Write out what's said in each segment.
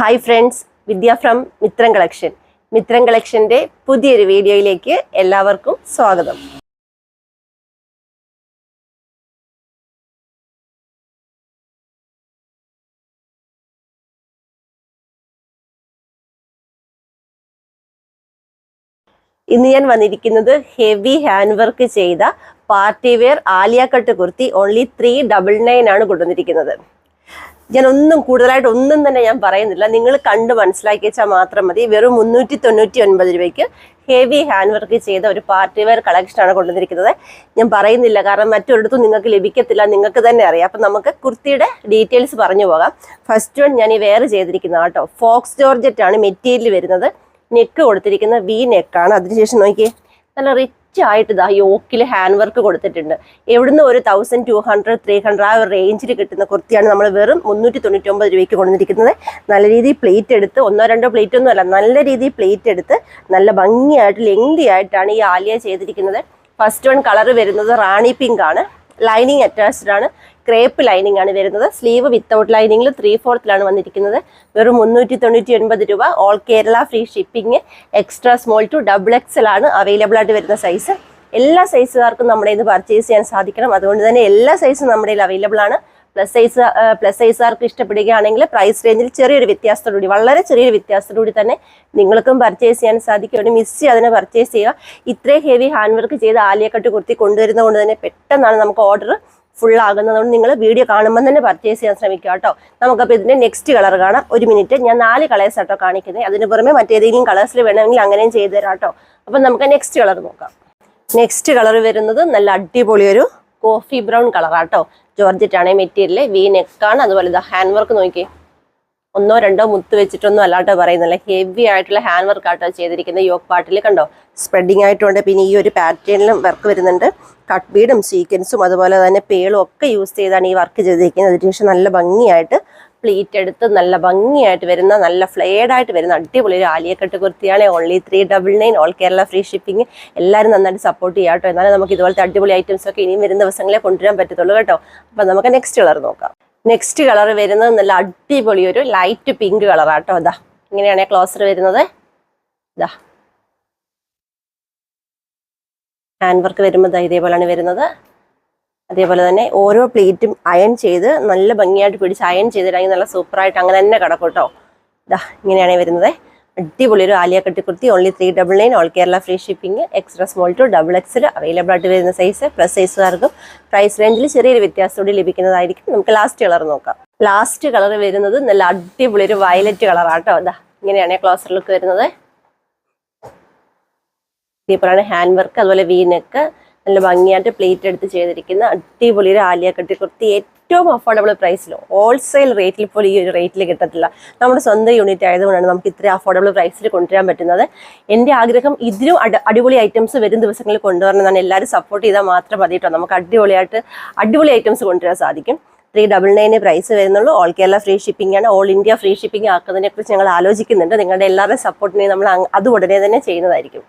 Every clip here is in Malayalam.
Hi friends Vidya from Mithram collection Mithram കളക്ഷന്റെ പുതിയൊരു വീഡിയോയിലേക്ക് എല്ലാവർക്കും സ്വാഗതം. ഇന്ന് ഞാൻ വന്നിരിക്കുന്നത് ഹെവി ഹാൻഡ് വർക്ക് ചെയ്ത party wear Alia cut kurti only three double nine ആണ് കൊണ്ടുവന്നിരിക്കുന്നത്. ഞാൻ ഒന്നും കൂടുതലായിട്ട് ഒന്നും തന്നെ ഞാൻ പറയുന്നില്ല. നിങ്ങൾ കണ്ട് മനസ്സിലാക്കി വെച്ചാൽ മാത്രം മതി. വെറും മുന്നൂറ്റി തൊണ്ണൂറ്റി ഒൻപത് രൂപയ്ക്ക് ഹെവി ഹാൻഡ് വർക്ക് ചെയ്ത ഒരു പാർട്ടി വെയർ കളക്ഷനാണ് കൊണ്ടുവന്നിരിക്കുന്നത്. ഞാൻ പറയുന്നില്ല. കാരണം മറ്റൊരിടത്തും നിങ്ങൾക്ക് ലഭിക്കത്തില്ല. നിങ്ങൾക്ക് തന്നെ അറിയാം. അപ്പം നമുക്ക് കുർത്തിയുടെ ഡീറ്റെയിൽസ് പറഞ്ഞു പോകാം. ഫസ്റ്റ് വൺ ഞാൻ ഈ വെയർ ചെയ്തിരിക്കുന്നത് കേട്ടോ. ഫോക്സ് ജോർജറ്റ് ആണ് മെറ്റീരിയൽ വരുന്നത്. നെക്ക് കൊടുത്തിരിക്കുന്ന വി നെക്കാണ് അതിനുശേഷം നോക്കിയേ. നല്ല റിച്ച് ആയിട്ട് ഇതാ യോക്കിൽ ഹാൻഡ് വർക്ക് കൊടുത്തിട്ടുണ്ട്. എവിടുന്ന് ഒരു thousand two hundred three hundred ആ ഒരു റേഞ്ചിൽ കിട്ടുന്ന കുർത്തിയാണ് നമ്മൾ വെറും മുന്നൂറ്റി തൊണ്ണൂറ്റി ഒമ്പത് രൂപയ്ക്ക് കൊണ്ടുവന്നിരിക്കുന്നത്. നല്ല രീതിയിൽ പ്ലേറ്റ് എടുത്ത് ഒന്നോ രണ്ടോ പ്ലേറ്റ് ഒന്നും അല്ല നല്ല രീതിയിൽ പ്ലേറ്റ് എടുത്ത് നല്ല ഭംഗിയായിട്ട് ലെങ്തി ആയിട്ടാണ് ഈ ആലിയ ചെയ്തിരിക്കുന്നത്. ഫസ്റ്റ് വൺ കളർ വരുന്നത് റാണി പിങ്ക് ആണ്. ലൈനിങ് അറ്റാച്ച്ഡ് ആണ്. ക്രേപ്പ് ലൈനിങ് ആണ് വരുന്നത്. സ്ലീവ് വിത്തൗട്ട് ലൈനിങ്ങിൽ ത്രീ ഫോർത്തിലാണ് വന്നിരിക്കുന്നത്. വെറും മുന്നൂറ്റി തൊണ്ണൂറ്റി ഒൻപത് രൂപ all Kerala free shipping extra small to double XL ആണ് അവൈലബിൾ ആയിട്ട് വരുന്ന സൈസ് എല്ലാ സൈസുകാർക്കും നമ്മുടെ ഇത് പർച്ചേസ് ചെയ്യാൻ സാധിക്കണം. അതുകൊണ്ട് തന്നെ എല്ലാ സൈസും നമ്മുടെ അവൈലബിൾ ആണ്. പ്ലസ് സൈസ് പ്ലസ് സൈസുകാർക്ക് ഇഷ്ടപ്പെടുകയാണെങ്കിൽ പ്രൈസ് റേഞ്ചിൽ ചെറിയൊരു വ്യത്യാസത്തോടുകൂടി വളരെ ചെറിയൊരു വ്യത്യാസത്തോടുകൂടി തന്നെ നിങ്ങൾക്കും പർച്ചേസ് ചെയ്യാൻ സാധിക്കുകയാണ് മിസ് അതിനെ പർച്ചേസ് ചെയ്യുക. ഇത്രയും ഹെവി ഹാൻഡ് വർക്ക് ചെയ്ത് ആലിയക്കട്ട് കുർത്തി കൊണ്ടുവരുന്നത് കൊണ്ട് തന്നെ പെട്ടെന്നാണ് നമുക്ക് ഓർഡർ ഫുൾ ആകുന്നതുകൊണ്ട് നിങ്ങൾ വീഡിയോ കാണുമ്പോൾ തന്നെ പർച്ചേസ് ചെയ്യാൻ ശ്രമിക്കുക കേട്ടോ. നമുക്കപ്പോൾ ഇതിന്റെ നെക്സ്റ്റ് കളർ കാണാം. ഒരു മിനിറ്റ് ഞാൻ നാല് കളേഴ്സ് ആട്ടോ കാണിക്കുന്നത് അതിന് പുറമെ മറ്റേതെങ്കിലും കളേഴ്സിൽ വേണമെങ്കിൽ അങ്ങനെയും ചെയ്തു തരാം കേട്ടോ. അപ്പം നമുക്ക് നെക്സ്റ്റ് കളർ നോക്കാം. നെക്സ്റ്റ് കളർ വരുന്നത് നല്ല അടിപൊളി ഒരു കോഫി ബ്രൗൺ കളറാട്ടോ ജോർജറ്റ് ആണ് മെറ്റീരിയൽ വി നെക്കാണ് അതുപോലെ ഇതാ ഹാൻഡ് വർക്ക് നോക്കി ഒന്നോ രണ്ടോ മുത്ത് വെച്ചിട്ടൊന്നും അല്ലാട്ടോ പറയുന്നില്ല. ഹെവി ആയിട്ടുള്ള ഹാൻഡ് വർക്ക് ആട്ടോ ചെയ്തിരിക്കുന്നത് യോക്ക് പാട്ടിൽ കണ്ടോ? സ്പ്രെഡിങ് ആയിട്ടുണ്ട്. പിന്നെ ഈ ഒരു പാറ്റേണിലും വർക്ക് വരുന്നുണ്ട്. കട്ട് ബീഡും സീക്വൻസും അതുപോലെ തന്നെ പേളും ഒക്കെ യൂസ് ചെയ്താണ് ഈ വർക്ക് ചെയ്തിരിക്കുന്നത്. അതിനുശേഷം നല്ല ഭംഗിയായിട്ട് പ്ലീറ്റ് എടുത്ത് നല്ല ഭംഗിയായിട്ട് വരുന്ന നല്ല ഫ്ലെയർഡ് ആയിട്ട് വരുന്ന അടിപൊളി ഒരു ആലിയക്കെട്ട് കുർത്തിയാണ്. Only three double nine all Kerala free shipping എല്ലാവരും നന്നായിട്ട് സപ്പോർട്ട് ചെയ്യാം കേട്ടോ. എന്നാലും നമുക്ക് ഇതുപോലത്തെ അടിപൊളി ഐറ്റംസ് ഒക്കെ ഇനിയും വരുന്ന ദിവസങ്ങളെ കൊണ്ടുവരാൻ പറ്റത്തുള്ളൂ കേട്ടോ. അപ്പം നമുക്ക് നെക്സ്റ്റ് കളർ നോക്കാം. നെക്സ്റ്റ് കളർ വരുന്നത് നല്ല അടിപൊളി ഒരു ലൈറ്റ് പിങ്ക് കളറാട്ടോ ഇതാ ഇങ്ങനെയാണ് ക്ലോസർ വരുന്നത്. ഇതാ ഹാൻഡ് വർക്ക് വരുമ്പോൾ ഇതേപോലെയാണ് വരുന്നത്. അതേപോലെ തന്നെ ഓരോ പ്ലേറ്റും അയൺ ചെയ്ത് നല്ല ഭംഗിയായിട്ട് പിടിച്ച് അയൺ ചെയ്തിട്ടാണെങ്കിൽ നല്ല സൂപ്പറായിട്ട് അങ്ങനെ തന്നെ കിടക്കും കേട്ടോ ഇതാ ഇങ്ങനെയാണ് വരുന്നത്. അടിപൊളി ഒരു കട്ടി kurti only three double nine all Kerala free shipping extra small to double XL available ആയിട്ട് വരുന്ന സൈസ് പ്ലസ് സൈസുകാർക്കും പ്രൈസ് റേഞ്ചിൽ ചെറിയൊരു വ്യത്യാസത്തോടെ ലഭിക്കുന്നതായിരിക്കും. നമുക്ക് ലാസ്റ്റ് കളർ നോക്കാം. ലാസ്റ്റ് കളർ വരുന്നത് നല്ല അടിപൊളി ഒരു വയലറ്റ് കളറാട്ടോ അതാ ഇങ്ങനെയാണ് ക്ലോസർ ലുക്ക് വരുന്നത്. ഇതേപോലെയാണ് ഹാൻഡ് വർക്ക് അതുപോലെ വീനക്ക് നല്ല ഭംഗിയായിട്ട് പ്ലേറ്റ് എടുത്ത് ചെയ്തിരിക്കുന്ന അടിപൊളി ഒരു ആലിയ കട്ടി കുർത്തി. ഏറ്റവും അഫോർഡബിൾ പ്രൈസിൽ ഹോൾസെയിൽ റേറ്റിൽ പോലും ഈ ഒരു റേറ്റിൽ കിട്ടത്തില്ല. നമ്മുടെ സ്വന്തം യൂണിറ്റ് ആയതുകൊണ്ടാണ് നമുക്ക് ഇത്രയും അഫോർഡബിൾ പ്രൈസിൽ കൊണ്ടുവരാൻ പറ്റുന്നത്. എന്റെ ആഗ്രഹം ഇതിലും അടിപൊളി ഐറ്റംസ് വരും ദിവസങ്ങളിൽ കൊണ്ടുവരണമെന്നാണ് എല്ലാവരും സപ്പോർട്ട് ചെയ്താൽ മാത്രം മതി കേട്ടോ നമുക്ക് അടിപൊളിയായിട്ട് അടിപൊളി ഐറ്റംസ് കൊണ്ടുവരാൻ സാധിക്കും. ത്രീ ഡബിൾ നയന് പ്രൈസ് വരുന്നുള്ളൂ. ഓൾ കേരള ഫ്രീ ഷിപ്പിംഗ് ആണ്. ഓൾ ഇന്ത്യ ഫ്രീ ഷിപ്പിംഗ് ആക്കുന്നതിനെക്കുറിച്ച് ഞങ്ങൾ ആലോചിക്കുന്നുണ്ട്. നിങ്ങളുടെ എല്ലാവരുടെയും സപ്പോർട്ടിനെ നമ്മൾ അത് ഉടനെ തന്നെ ചെയ്യുന്നതായിരിക്കും.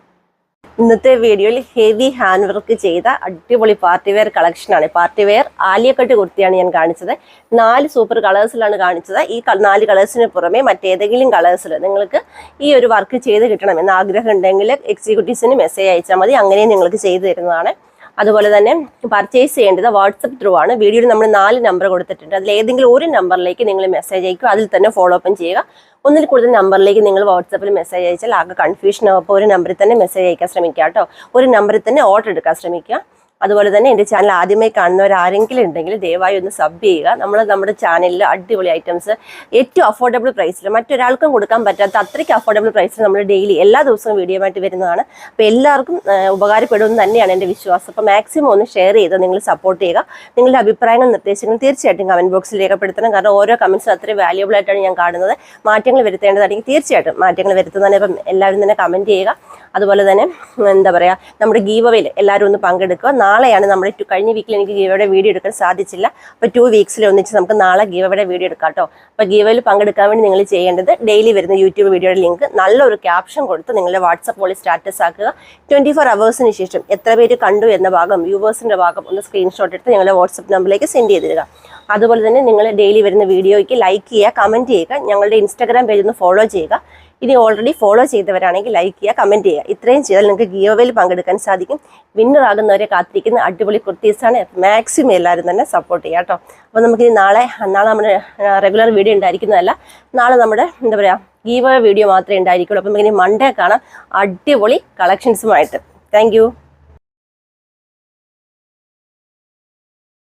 ഇന്നത്തെ വീഡിയോയിൽ ഹെവി ഹാൻഡ് വർക്ക് ചെയ്ത അടിപൊളി പാർട്ടി വെയർ കളക്ഷനാണ് പാർട്ടി വെയർ ആലിയക്കട്ട് കുർത്തിയാണ് ഞാൻ കാണിച്ചത്. നാല് സൂപ്പർ കളേഴ്സിലാണ് കാണിച്ചത്. ഈ നാല് കളേഴ്സിന് പുറമെ മറ്റേതെങ്കിലും കളേഴ്സിൽ നിങ്ങൾക്ക് ഈ ഒരു വർക്ക് ചെയ്ത് കിട്ടണം എന്ന് ആഗ്രഹം ഉണ്ടെങ്കിൽ എക്സിക്യൂട്ടീവ്സിന് മെസ്സേജ് അയച്ചാൽ മതി. അങ്ങനെയും നിങ്ങൾക്ക് ചെയ്തു തരുന്നതാണ്. അതുപോലെ തന്നെ പർച്ചേസ് ചെയ്യേണ്ടത് വാട്സപ്പ് ത്രൂ ആണ്. വീഡിയോയിൽ നമ്മൾ നാല് നമ്പർ കൊടുത്തിട്ടുണ്ട്. അതിൽ ഏതെങ്കിലും ഒരു നമ്പറിലേക്ക് നിങ്ങൾ മെസ്സേജ് അയക്കുക. അതിൽ തന്നെ ഫോളോ അപ്പ് ചെയ്യുക. ഒന്നിൽ കൂടുതൽ നമ്പറിലേക്ക് നിങ്ങൾ വാട്സപ്പിൽ മെസ്സേജ് അയച്ചാൽ ആകെ കൺഫ്യൂഷൻ ആവുമ്പോൾ ഒരു നമ്പറിൽ തന്നെ മെസ്സേജ് അയക്കാൻ ശ്രമിക്കുക കേട്ടോ. ഒരു നമ്പറിൽ തന്നെ ഓർഡർ എടുക്കാൻ ശ്രമിക്കുക. അതുപോലെ തന്നെ എന്റെ ചാനൽ ആദ്യമായി കാണുന്നവർ ആരെങ്കിലും ഉണ്ടെങ്കിൽ ദയവായി ഒന്ന് സബ് ചെയ്യുക. നമ്മൾ നമ്മുടെ ചാനലിൽ അടിപൊളി ഐറ്റംസ് ഏറ്റവും അഫോർഡബിൾ പ്രൈസിൽ മറ്റൊരാൾക്കും കൊടുക്കാൻ പറ്റാത്ത അത്രയ്ക്ക് അഫോർഡബിൾ പ്രൈസിൽ നമ്മൾ ഡെയിലി എല്ലാ ദിവസവും വീഡിയോ ആയിട്ട് വരുന്നതാണ്. അപ്പോൾ എല്ലാവർക്കും ഉപകാരപ്പെടുമെന്ന് തന്നെയാണ് എന്റെ വിശ്വാസം. അപ്പോൾ മാക്സിമം ഒന്ന് ഷെയർ ചെയ്ത് നിങ്ങൾ സപ്പോർട്ട് ചെയ്യുക. നിങ്ങളുടെ അഭിപ്രായങ്ങൾ നിർദ്ദേശങ്ങൾ തീർച്ചയായിട്ടും കമന്റ് ബോക്സിൽ രേഖപ്പെടുത്തണം. കാരണം ഓരോ കമൻസും അത്രയും വാല്യൂബിൾ ആയിട്ടാണ് ഞാൻ കാണുന്നത്. മാറ്റങ്ങൾ വരുത്തേണ്ടതാണെങ്കിൽ തീർച്ചയായിട്ടും മാറ്റങ്ങൾ വരുത്തുന്നതിന് ഇപ്പം എല്ലാവരും തന്നെ കമന്റ് ചെയ്യുക. അതുപോലെ തന്നെ എന്താ പറയുക നമ്മുടെ ഗീവവയിൽ എല്ലാവരും ഒന്ന് പങ്കെടുക്കുക. നാളെയാണ് നമ്മൾ കഴിഞ്ഞ വീക്കിൽ എനിക്ക് ഗീവയുടെ വീഡിയോ എടുക്കാൻ സാധിച്ചില്ല. അപ്പോൾ ടു വീക്സിൽ ഒന്നിച്ച് നമുക്ക് നാളെ ഗീവയുടെ വീഡിയോ എടുക്കാം കേട്ടോ. അപ്പോൾ ഗീവയിൽ പങ്കെടുക്കാൻ വേണ്ടി നിങ്ങൾ ചെയ്യേണ്ടത് ഡെയിലി വരുന്ന യൂട്യൂബ് വീഡിയോയുടെ ലിങ്ക് നല്ലൊരു ക്യാപ്ഷൻ കൊടുത്ത് നിങ്ങളുടെ വാട്സപ്പ് പോളി സ്റ്റാറ്റസ് ആക്കുക. ട്വന്റി ഫോർ അവേഴ്സിന് ശേഷം എത്ര പേര് കണ്ടു എന്ന ഭാഗം വ്യൂവേഴ്സിന്റെ ഭാഗം ഒന്ന് സ്ക്രീൻഷോട്ട് എടുത്ത് ഞങ്ങളുടെ വാട്സപ്പ് നമ്പറിലേക്ക് സെൻഡ് ചെയ്ത് തരിക. അതുപോലെ തന്നെ നിങ്ങൾ ഡെയിലി വരുന്ന വീഡിയോയ്ക്ക് ലൈക്ക് ചെയ്യുക കമന്റ് ചെയ്യുക ഞങ്ങളുടെ ഇൻസ്റ്റാഗ്രാം പേജ് ഒന്ന് ഫോളോ ചെയ്യുക. ഇനി ഓൾറെഡി ഫോളോ ചെയ്തവരാണെങ്കിൽ ലൈക്ക് ചെയ്യുക കമന്റ് ചെയ്യുക. ഇത്രയും ചെയ്താൽ നിങ്ങൾക്ക് ഗീവവേയിൽ പങ്കെടുക്കാൻ സാധിക്കും. വിന്നർ ആകുന്നവരെ കാത്തിരിക്കുന്ന അടിപൊളി കുർത്തീസാണ് മാക്സിമം എല്ലാവരും തന്നെ സപ്പോർട്ട് ചെയ്യുക കേട്ടോ. അപ്പോൾ നമുക്കിനി നാളെ നാളെ നമ്മുടെ റെഗുലർ വീഡിയോ ഉണ്ടായിരിക്കുന്നതല്ല. നാളെ നമ്മുടെ എന്താ പറയുക ഗീവ വീഡിയോ മാത്രമേ ഉണ്ടായിരിക്കുള്ളൂ. അപ്പം നമുക്കിനി മൺഡേ കാണാം. അടിപൊളി കളക്ഷൻസുമായിട്ട് താങ്ക്